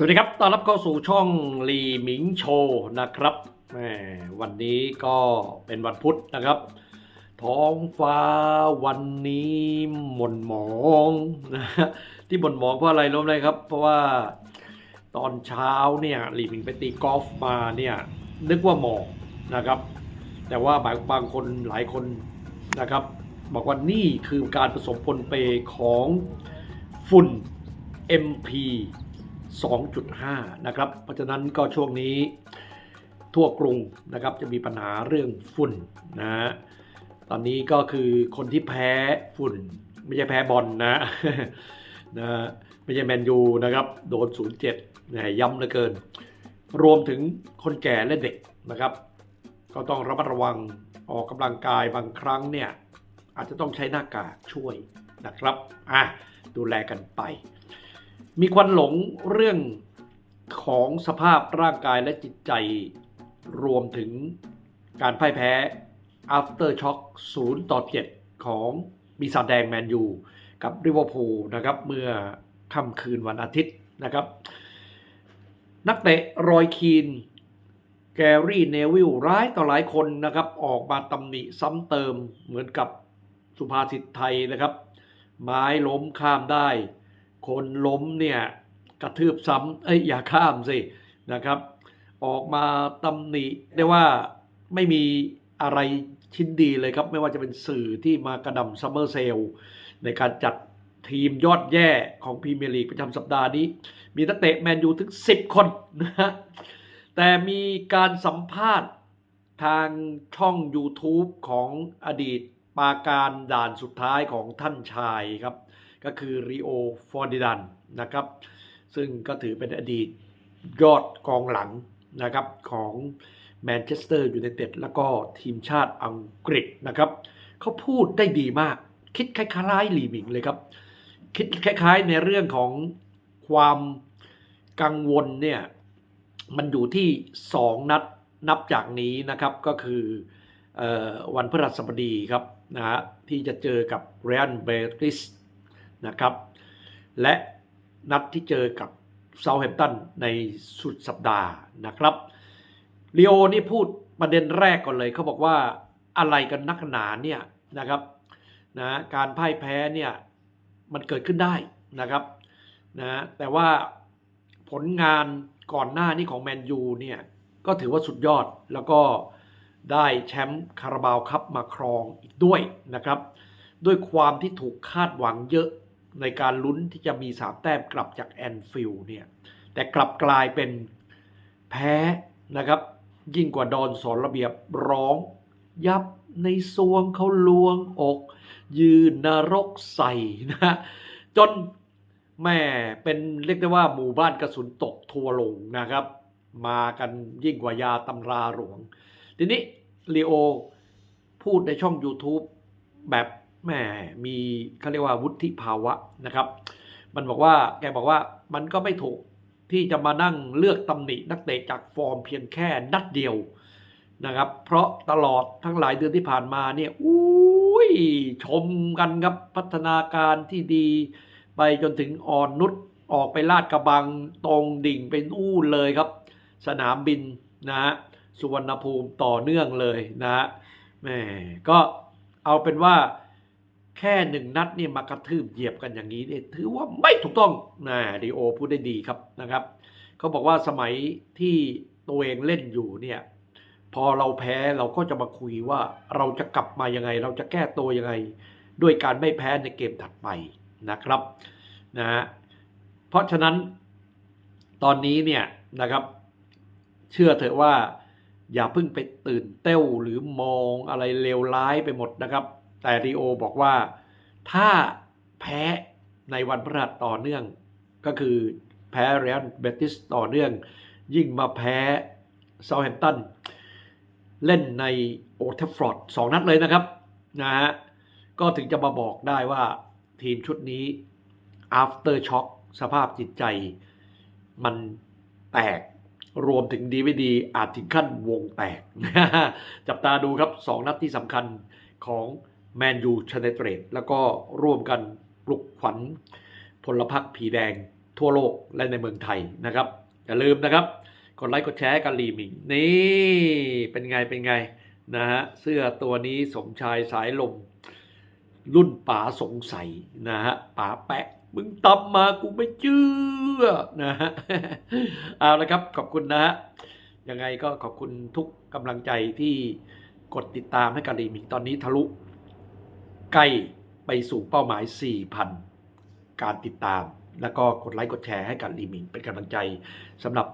สวัสดีครับต้อนรับเข้าสู่ช่องลีหมิงโชว์นะครับแมวันนี้ก็เป็นวันพุธนะครับ ท้องฟ้าวันนี้หม่นหมองนะฮะที่หม่นหมองเพราะอะไรรู้ไหมครับ เพราะว่าตอนเช้าเนี่ยลีหมิงไปตีกอล์ฟมาเนี่ยนึกว่าหมอกนะครับ แต่ว่าบางบางคนหลายคนนะครับ บอกว่านี่คือการผสมปนเปของฝุ่น MP 2.5 นะครับ เพราะฉะนั้นก็ช่วงนี้ทั่วกรุงนะครับจะมีปัญหาเรื่องฝุ่นนะฮะตอนนี้ก็คือคนที่แพ้ฝุ่น ไม่ใช่แพ้บอลนะนะฮะไม่ใช่แมนยูนะครับ โดน 0.7นะย้ำเหลือเกิน รวมถึงคนแก่และเด็กนะครับ ก็ต้องระมัดระวังออกกำลังกายบางครั้งเนี่ย อาจจะต้องใช้หน้ากากช่วยนะครับอะดูแลกันไป มีควันหลงเรื่องของสภาพร่างกายและจิตใจรวมถึงการพ่ายแพ้ after shock 0 ต่อ 7 ของมีสาแดงแมนยู กับริเวอร์พูลนะครับ เมื่อค่ำคืนวันอาทิตย์นะครับ นักเตะรอยคีน แกรี่เนวิลร้ายต่อหลายคนนะครับ ออกมาตำหนิซ้ำเติมเหมือนกับสุภาษิตไทยนะครับ ไม้ล้มข้ามได้ คนล้มเนี่ยกระทืบซ้ำเอ้ยอย่าข้ามสินะครับ ออกมาตำหนิได้ว่าไม่มีอะไรชิ้นดีเลยครับ ไม่ว่าจะเป็นสื่อที่มากระหนำซัมเมอร์เซลในการจัดทีมยอดแย่ของพรีเมียร์ลีกประจำสัปดาห์นี้ มีนักเตะแมนยูถึง 10 คนนะฮะแต่มีการสัมภาษณ์ทางช่อง YouTube ของอดีตปาการด่านสุดท้ายของท่านชายครับ ก็คือริโอฟอร์ดิดันนะครับ ซึ่งก็ถือเป็นอดีตยอดกองหลังนะครับของแมนเชสเตอร์ยูไนเต็ดแล้วก็ทีมชาติอังกฤษนะครับเขาพูดได้ดีมาก คิดคล้ายๆลีมิงเลยครับ คิดคล้ายๆในเรื่องของความกังวลเนี่ยมันอยู่ที่ 2 นัดนับจากนี้นะครับก็คือออวันพฤหัสบดีครับนะฮะที่จะเจอกับเรอันเบติส นะครับ และนัดที่เจอกับเซาท์แฮมป์ตันในสุดสัปดาห์นะครับลีโอนี่พูดประเด็นแรกก่อนเลยเขาบอกว่าอะไรกันนักหนาเนี่ยนะครับนะการพ่ายแพ้เนี่ยมันเกิดขึ้นได้นะครับนะแต่ว่าผลงานก่อนหน้านี้ของแมนยูเนี่ยก็ถือว่าสุดยอดแล้วก็ได้แชมป์คาราบาวคัพมาครองอีกด้วยนะครับ ด้วยความที่ถูกคาดหวังเยอะ ในการลุ้นที่จะมีสามแต้มกลับจากแอนฟิลเนี่ยแต่กลับกลายเป็นแพ้นะครับยิ่งกว่าดอนสอนระเบียบร้อง ยับในซวงเขาลวงอก ยืนนรกใส่นะจนแม่เป็นเรียกได้ว่าหมู่บ้านกระสุนตกทัวลงนะครับ มากันยิ่งกว่ายาตำราหลวง ทีนี้ลีโอพูดในช่อง YouTube แบบ แหมมีเขาเรียกว่าวุฒิภาวะนะครับ มันบอกว่าแกบอกว่ามันก็ไม่ถูกที่จะมานั่งเลือกตำหนินักเตะจากฟอร์มเพียงแค่นัดเดียวนะครับ เพราะตลอดทั้งหลายเดือนที่ผ่านมาเนี่ยอุ้ยชมกันครับพัฒนาการที่ดี ไปจนถึงอ่อนนุชออกไปลาดกระบังตรงดิ่งเป็นอู้เลยครับ สนามบินนะฮะสุวรรณภูมิต่อเนื่องเลยนะฮะแหมก็เอาเป็นว่า แค่หนึ่งนัดเนี่ยมากระทืบเหยียบกันอย่างนี้เนี่ยถือว่าไม่ถูกต้องนะดีโอพูดได้ดีครับนะครับเขาบอกว่าสมัยที่ตัวเองเล่นอยู่เนี่ยพอเราแพ้เราก็จะมาคุยว่าเราจะกลับมายังไง เราจะแก้ตัวยังไง ด้วยการไม่แพ้ในเกมถัดไปนะครับนะฮะเพราะฉะนั้นตอนนี้เนี่ยนะครับ เชื่อเถอะว่า อย่าเพิ่งไปตื่นเต้วหรือมองอะไรเลวร้ายไปหมดนะครับ แต่ริโอบอกว่าถ้าแพ้ในวันพฤหัสต่อเนื่อง ก็คือแพ้เรอัลเบติสต่อเนื่อง ยิ่งมาแพ้เซาท์แฮมป์ตันเล่นในโอเทฟฟอรอดสองนัดเลยนะครับนะฮะก็ถึงจะมาบอกได้ว่าทีมชุดนี้ after shock สภาพจิตใจ มันแตกรวมถึงดีไม่ดีอาจถึงขั้นวงแตก จับตาดูครับ2นัดที่สำคัญของ แมนยูชนเตรดแล้วก็ร่วมกันปลุกขวัญพลพรรคผีแดงทั่วโลกและในเมืองไทยนะครับ อย่าลืมนะครับ กดไลค์กดแชร์กันลีมิงนี่เป็นไงเป็นไงนะฮะเสื้อตัวนี้สมชายสายลม รุ่นป๋าสงสัยนะฮะป๋าแปะมึงตำมากูไม่เชื่อนะฮะเอาละครับขอบคุณนะฮะยังไงก็ขอบคุณทุกกำลังใจที่กดติดตามให้กับลีมิงตอนนี้ทะลุ ใกล้ไปสู่เป้าหมาย 4,000 การติดตาม แล้วก็กดไลค์กดแชร์ให้กับลีมิงเป็นกำลังใจสำหรับ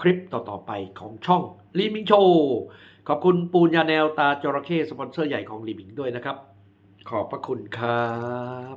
คลิปต่อ ๆ ไปของช่องลีมิงโชว์ขอบคุณปูนยาแนวตาจระเข้สปอนเซอร์ใหญ่ของลีมิงด้วยนะครับ ขอบพระคุณครับ